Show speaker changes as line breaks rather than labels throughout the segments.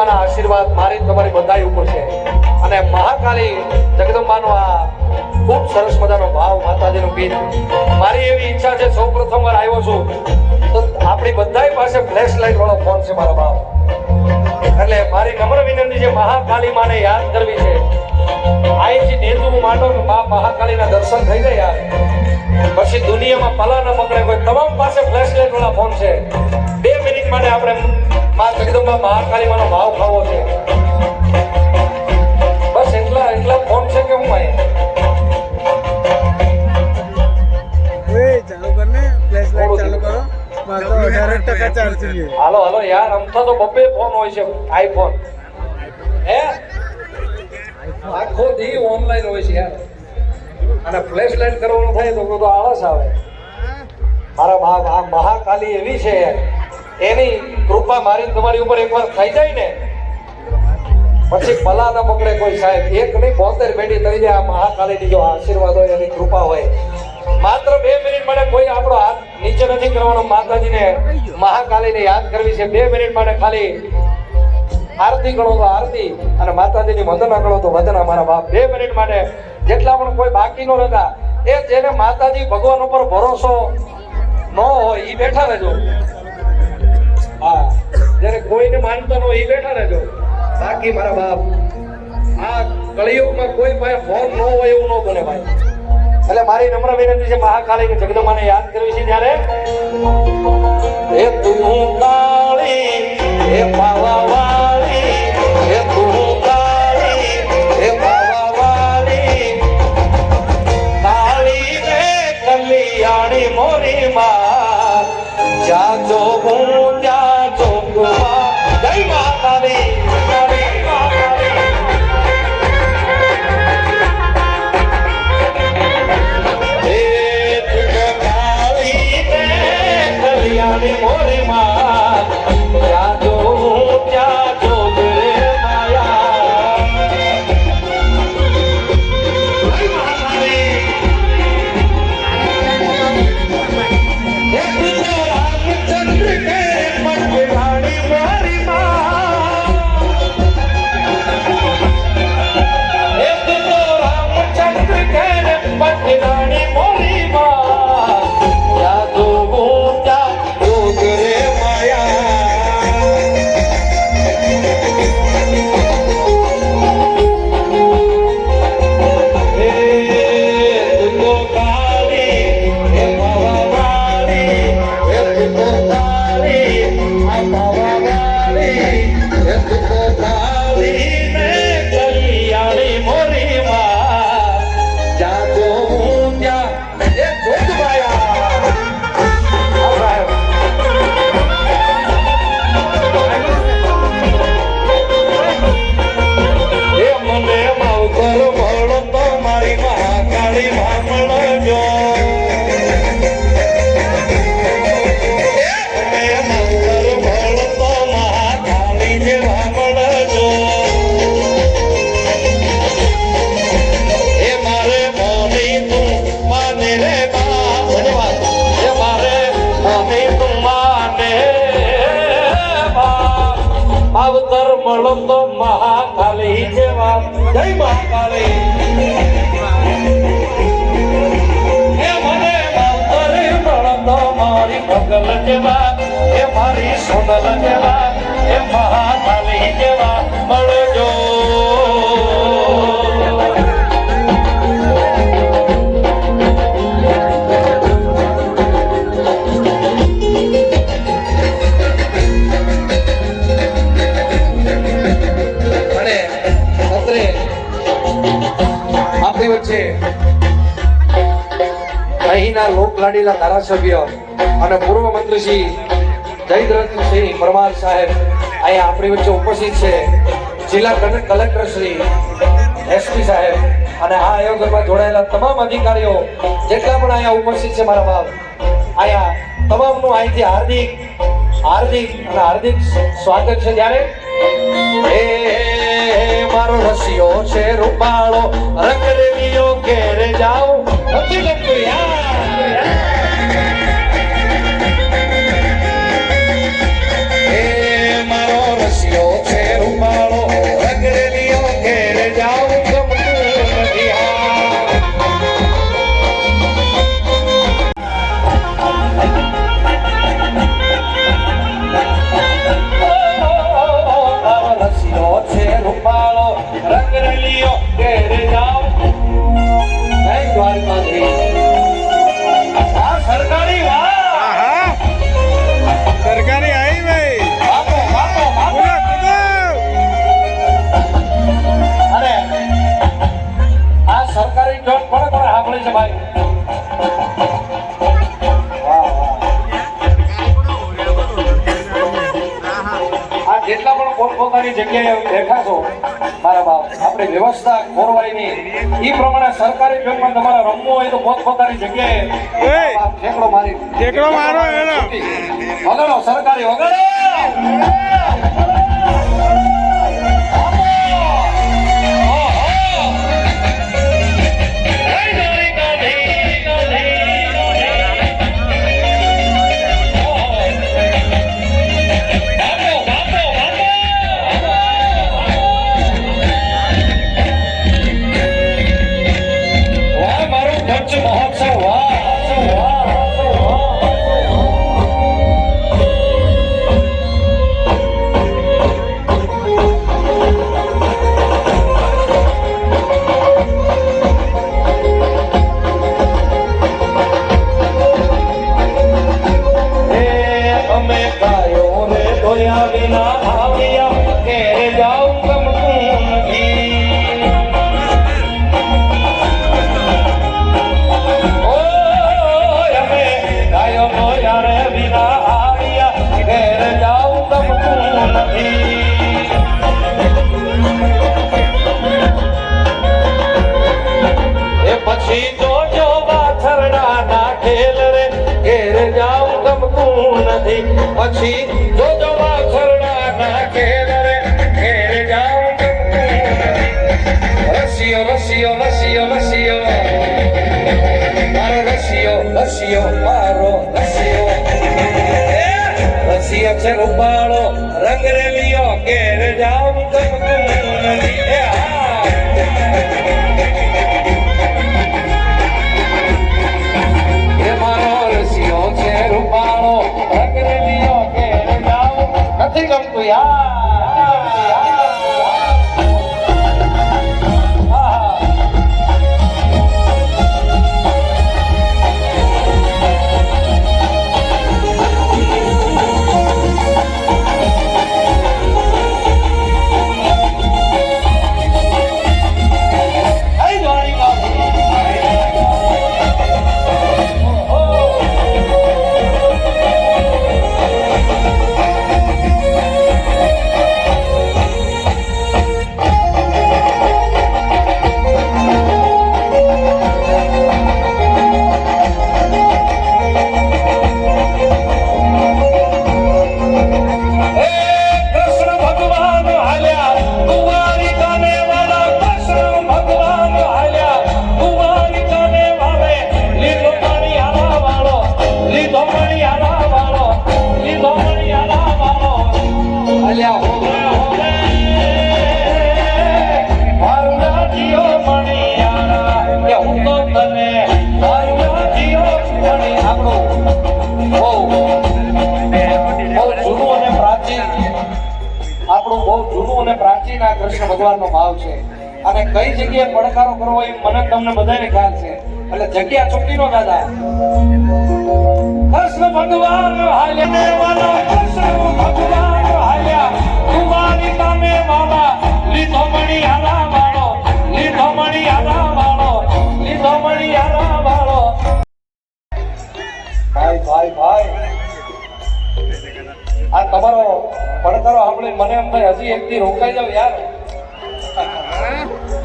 માના આશીર્વાદ મારી તમારી બધાય ઉપર છે. અને મહાકાલી જગદંબાનો આ ખૂબ સરસ મજાનો ભાવ માતાજીનું ગીત. મારી એવી ઈચ્છા છે, સૌ પ્રથમ વાર આવ્યો છું, તો આપણી બધાય પાસે ફ્લેશ લાઇટ વાળો ફોન છે મારા ભાવ એટલે મારી નમ્ર વિનંતી છે મહાકાલી માને યાદ કરવી છે. અહીંથી નેતું માંડો કે મા મહાકાળીના દર્શન થઈ ગયા. પછી દુનિયામાં પલા ન પકડે કોઈ તમામ પાસે ફ્લેશ લાઇટ વાળા ફોન છે. બે મિનિટ માટે આપણે મા જગદંબા મહાકાલીમાનો ભાવ ખાવો છે. બસ એટલા એટલા ફોન છે કે હું
છે.
હાલો હાલો યાર આમ તો બબ્બે ફોન હોય છે આઈફોન હે? આખો દી ઓનલાઈન હોય છે યાર. અને ફ્લેશ લાઇટ કરવાનું થાય તો બધું આળસ આવે. મારા ભાગ, આ મહાકાલી એવી છે. એની કૃપા મારી તમારી ઉપર એકવાર થઈ જાય ને. પછી પલા ના પકડે કોઈ સાહેબ એક નહીં, બોતેર પેઢી થઈ જાય આ મહાકાલીની જો આશીર્વાદ હોય, એની કૃપા હોય. માત્ર બે મિનિટ માટે કોઈ આપણો હાથ નીચે નથી કરવાનો. માતાજીને મહાકાલીને યાદ કરવી છે. બે મિનિટ માટે ખાલી આરતી ગણો તો આરતી અને માતાજીની વંદના ગણો તો વંદના. મારા બાપ બે મિનિટ માટે જેટલા પણ કોઈ બાકી નો રહેતા, એ જેને માતાજી ભગવાન ઉપર ભરોસો ન હોય એ બેઠા રહેજો. હા, જ્યારે કોઈને માનતા ન હોય એ બેઠા રહેજો. બાકી મારા બાપ, આ કળિયુગમાં કોઈ ભાઈ ફોન ન હોય એવું ન બને ભાઈ. એટલે મારી નમ્ર વિનંતી છે મહાકાળી જગદમાને યાદ કરવી છે ત્યારે. એ તું કાળી એ પાવા માવતર મળો તો મહાકાલી જેવા. જય મહાકાલી. ભગલ જેવા. એ મારી સોનલ જેવા. એ મહાકાલી જેવા. મળજો. આપણી વચ્ચે અહીંના લોકલાડીલા ધારાસભ્ય અને પૂર્વ મંત્રી શ્રી જયદ્રથસિંહ પરમાર સાહેબ અહીંયા આપણી વચ્ચે ઉપસ્થિત છે. જિલ્લા કલેક- કલેક્ટર શ્રી એસપી સાહેબ અને આ આયોજનમાં જોડાયેલા તમામ અધિકારીઓ જેટલા પણ અહીંયા ઉપસ્થિત છે મારા બાપ, અહીંયા તમામનું અહીંથી હાર્દિક હાર્દિક અને હાર્દિક સ્વાગત છે. ત્યારે મારો રસિયો છે રૂપાળો. રેલીઓ ઘેરે જાઓ. નથી ગમતું યાર. જગ્યાએ બેઠા છો મારા બાપ આપણે વ્યવસ્થા ખોરવાયની ઈ પ્રમાણે સરકારી બેંકમાં તમારે રમવું હોય તો પોતપોતાની જગ્યાએ ઠેકડો મારી
ઠેકડો મારો
વગાડો સરકારી વગાડો પછી જોજો વાછરડા ના ખેલ રે જાઉં રસિયો રસિયો રસિયો મારો રસિયો રસિયો, મારો છે રૂપાળો, રંગ રેલિયો ઘેર જાઉં નથી નથી ભગવાનનો ભાવ છે. અને કઈ જગ્યાએ પડકારો કરવો એ મને તમને બધાને ખ્યાલ છે. એટલે જગ્યા ચૂકી નો દાદા. કૃષ્ણ ભગવાન હાલ્યા વાલા, કૃષ્ણ ભગવાન હાલ્યા કુમારી કામે વાલા, લીધો મણી હાલા વાળો, લીધો મણી હાલા વાળો, લીધો મણી હાલા વાળો. ભાઈ ભાઈ ભાઈ. આ તમારો પડકારો સાંભળી મને એમ થાય, હજી એક દી રોકાઈ જાવ યાર.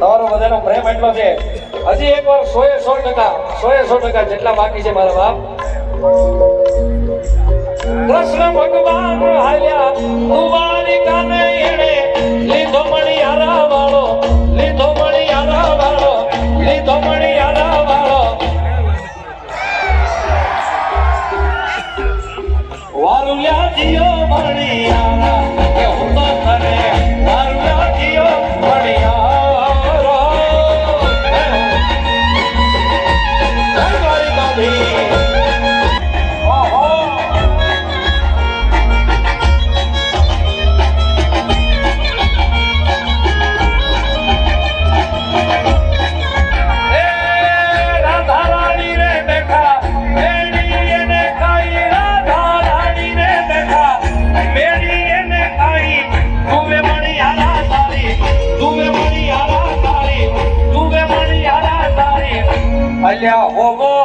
તમારો બધાનો પ્રેમ એટલો છે. હજી એક વાર સો સો ટકા સો એ સો ટકા જેટલા બાકી છે મારા બાપ. કૃષ્ણ ભગવાન હાલ્યા કુમારી કાને એણે લીધો મણી આરા વાળો, લીધો મણી આરા વાળો, લીધો મણી આરા વારુલ્યા જીઓ મણિયારા 小火锅